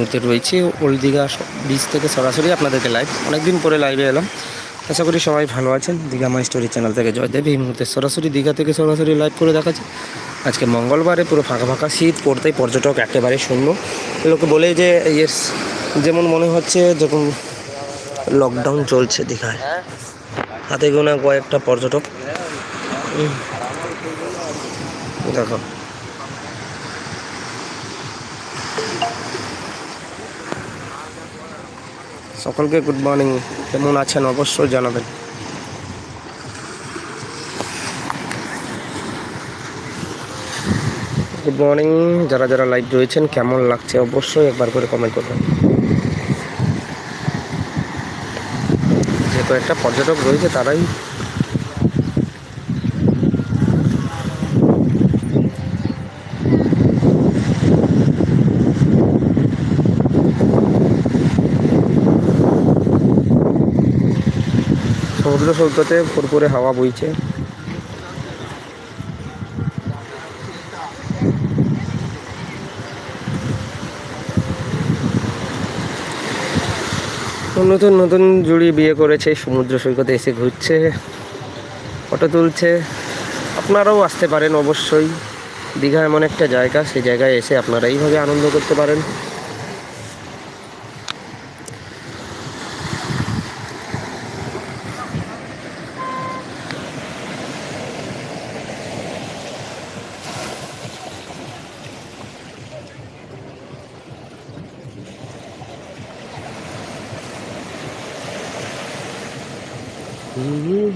মুহূর্তে রয়েছি। Old Digha beach থেকে সরাসরি আপনাদেরকে লাইভ অনেকদিন পরে লাইভে এলাম। আশা করি সবাই ভালো আছেন। দীঘা মাই স্টোরি চ্যানেল থেকে জয়দেব এই মুহূর্তে সরাসরি দীঘা থেকে সরাসরি লাইভ করে দেখাচ্ছি। আজকে মঙ্গলবারে পুরো ফাঁকা ফাঁকা শীত পড়তেই পর্যটক একেবারে শূন্য। লোকে বলে যে, ইয়েস, যেমন মনে হচ্ছে যখন লকডাউন চলছে দীঘায়। হাতে গোনা কয়েকটা পর্যটক। দেখো। সকলকে গুড মর্নিং কেমন আছেন অবশ্যই জানাবেন। গুড মর্নিং যারা যারা লাইভ রয়েছেন, কেমন লাগছে অবশ্যই একবার করে কমেন্ট করবেন। যে কয়েকটা পর্যটক রয়েছে, তারাই সমুদ্র সৈকতে ফুরফুরে হাওয়া বইছে। নতুন নতুন জুড়ি বিয়ে করেছে সমুদ্র সৈকতে এসে ঘুরছে, ফটো তুলছে। আপনারাও আসতে পারেন অবশ্যই। দীঘা এমন একটা জায়গা সেই জায়গায় এসে আপনারা এইভাবে আনন্দ করতে পারেন। Mm-hmm.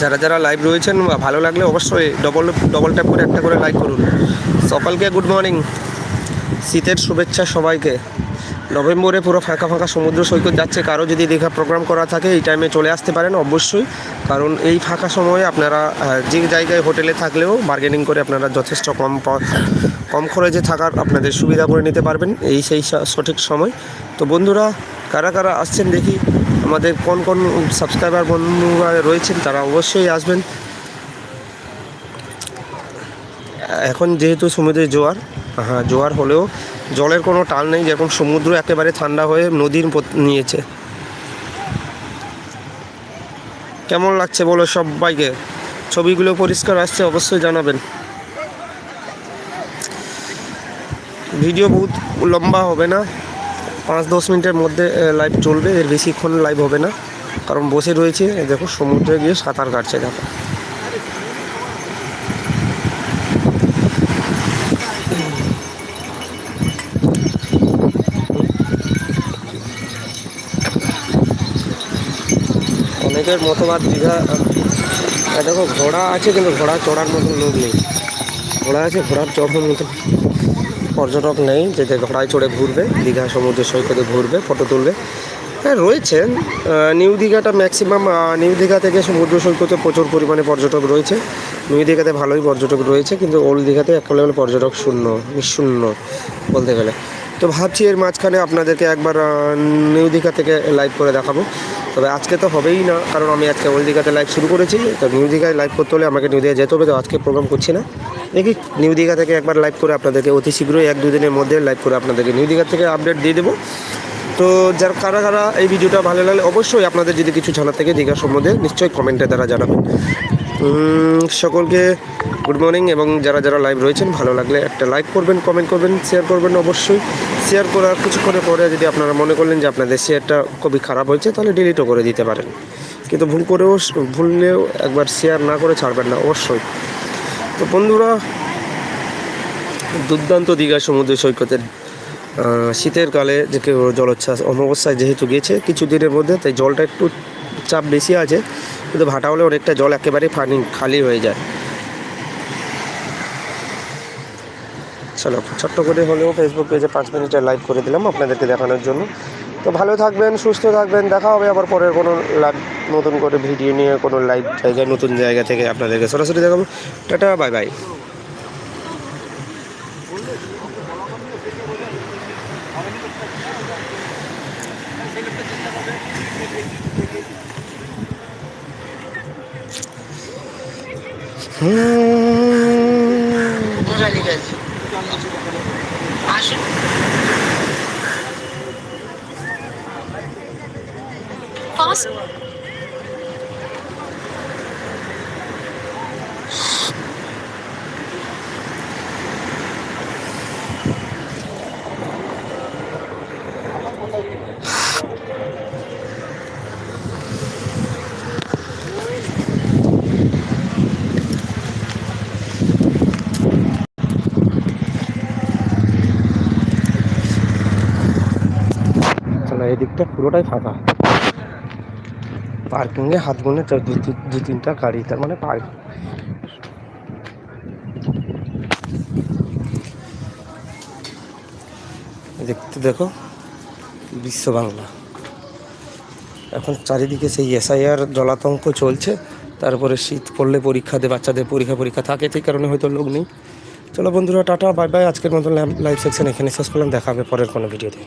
যারা যারা লাইভ রয়েছেন, ভালো লাগলে অবশ্যই ডবল ডবল ট্যাপ করে একটা করে লাইক করুন। সকালকে গুড মর্নিং শীতের শুভেচ্ছা সবাইকে। নভেম্বরে পুরো ফাঁকা ফাঁকা সমুদ্র সৈকত যাচ্ছে। কারও যদি দীঘা প্রোগ্রাম করা থাকে, এই টাইমে চলে আসতে পারেন অবশ্যই। কারণ এই ফাঁকা সময়ে আপনারা যে জায়গায় হোটেলে থাকলেও বার্গেনিং করে আপনারা যথেষ্ট কম কম খরচে থাকার আপনাদের সুবিধা করে নিতে পারবেন। এই সেই সঠিক সময়। তো বন্ধুরা, কারা কারা আসছেন দেখি। আমাদের কোন কোন সাবস্ক্রাইবার বন্ধুরা রয়েছেন তারা অবশ্যই আসবেন। এখন যেহেতু সমুদ্রের জোয়ার হ্যাঁ জোয়ার হলেও জলের কোনো টাল নেই, যেরকম সমুদ্র একেবারে ঠান্ডা হয়ে নদীর নিয়েছে। কেমন লাগছে বলো সবাইকে? ছবিগুলো পরিষ্কার আসছে, অবশ্যই জানাবেন। ভিডিও বহুত লম্বা হবে না? পাঁচ দশ মিনিটের মধ্যে লাইভ চলবে। এর বেশিক্ষণ লাইভ হবে না। কারণ বসে রয়েছে দেখো, সমুদ্রে গিয়ে সাঁতার কাটছে, দেখো। অনেকের মতবাদ, দীঘা দেখো, ঘোড়া আছে, কিন্তু ঘোড়া চড়ার মতো লোক নেই। ঘোড়া আছে, ঘোড়ার চড়ার মতন পর্যটক নেই যে ঘোড়ায় চড়ে ঘুরবে, দীঘা সমুদ্র সৈকতে ঘুরবে ফটো তুলবে। হ্যাঁ রয়েছেন নিউ দীঘাটা ম্যাক্সিমাম নিউ দীঘা থেকে সমুদ্র সৈকতে প্রচুর পরিমাণে পর্যটক রয়েছে। নিউ দীঘাতে ভালোই পর্যটক রয়েছে, কিন্তু ওল্ড দীঘাতে এক লেভেল পর্যটক শূন্য, নিঃশূন্য বলতে গেলে। তো ভাবছি এর মাঝখানে আপনাদেরকে একবার নিউ দীঘা থেকে লাইভ করে দেখাবো। তবে আজকে তো হবেই না, কারণ আমি আজকে ওল্ড দীঘাতে লাইভ শুরু করেছি। তো নিউ দীঘায় লাইভ করতে হলে আমাকে নিউ দীঘা যেতে হবে, তো আজকে প্রোগ্রাম করছি না। দেখি নিউ দীঘা থেকে একবার লাইভ করে আপনাদেরকে অতি শীঘ্রই এক দুদিনের মধ্যে লাইভ করে আপনাদেরকে নিউ দীঘা থেকে আপডেট দিয়ে দেবো। তো যার কারা কারা এই ভিডিওটা ভালো লাগলে অবশ্যই আপনাদের যদি কিছু জানার থেকে দীঘা সম্বন্ধে নিশ্চয়ই কমেন্টে দ্বারা জানাবেন। সকলকে গুড মর্নিং এবং যারা যারা লাইভ রয়েছেন, ভালো লাগলে একটা লাইক করবেন কমেন্ট করবেন শেয়ার করবেন অবশ্যই। শেয়ার করার কিছুক্ষণের পরে যদি আপনারা মনে করলেন যে আপনাদের শেয়ারটা খুবই খারাপ হয়েছে, তাহলে ডিলিটও করে দিতে পারেন। কিন্তু ভুল করেও ভুললেও একবার শেয়ার না করে ছাড়বেন না, অবশ্যই। তো বন্ধুরা, দুর্দান্ত দীঘা সমুদ্র সৈকতের শীতের কালে যে কেউ জলোচ্ছ্বাস অমাবস্যায় যেহেতু গেছে কিছু দিনের মধ্যে, তাই জলটা একটু চাপ বেশি আছে, কিন্তু ভাটা হলে অনেকটা জল একেবারে ফানি, খালি হয়ে যায়। চলো, ছোট্ট করে হলেও ফেসবুক পেজে পাঁচ মিনিটের লাইভ করে দিলাম আপনাদেরকে দেখানোর জন্য। তো ভালো থাকবেন, সুস্থ থাকবেন। দেখা হবে আবার পরের কোনো লাইভ নতুন করে ভিডিও নিয়ে, কোনো লাইভ জায়গায়, নতুন জায়গা থেকে আপনাদেরকে সরাসরি দেখাবো। Tata bye bye Fast. চলো এই দিকটা পুরোটাই ফাঁকা। পার্কিংয়ে হাত গুনে দু দু- দু তিনটা গাড়ি, তার মানে পার্ক দেখতে দেখো, বিশ্ব বাংলা। এখন চারিদিকে সেই এসআইআর জলাতঙ্ক চলছে, তারপরে শীত পড়লে পরীক্ষা দিয়ে বাচ্চাদের পরীক্ষা পরীক্ষা থাকে, সেই কারণে হয়তো লোক নেই। চলো বন্ধুরা, টাটা বাই বাই আজকের মতো লাইভ সেকশন এখানে শেষ করলাম, দেখা হবে পরের কোনো ভিডিওতে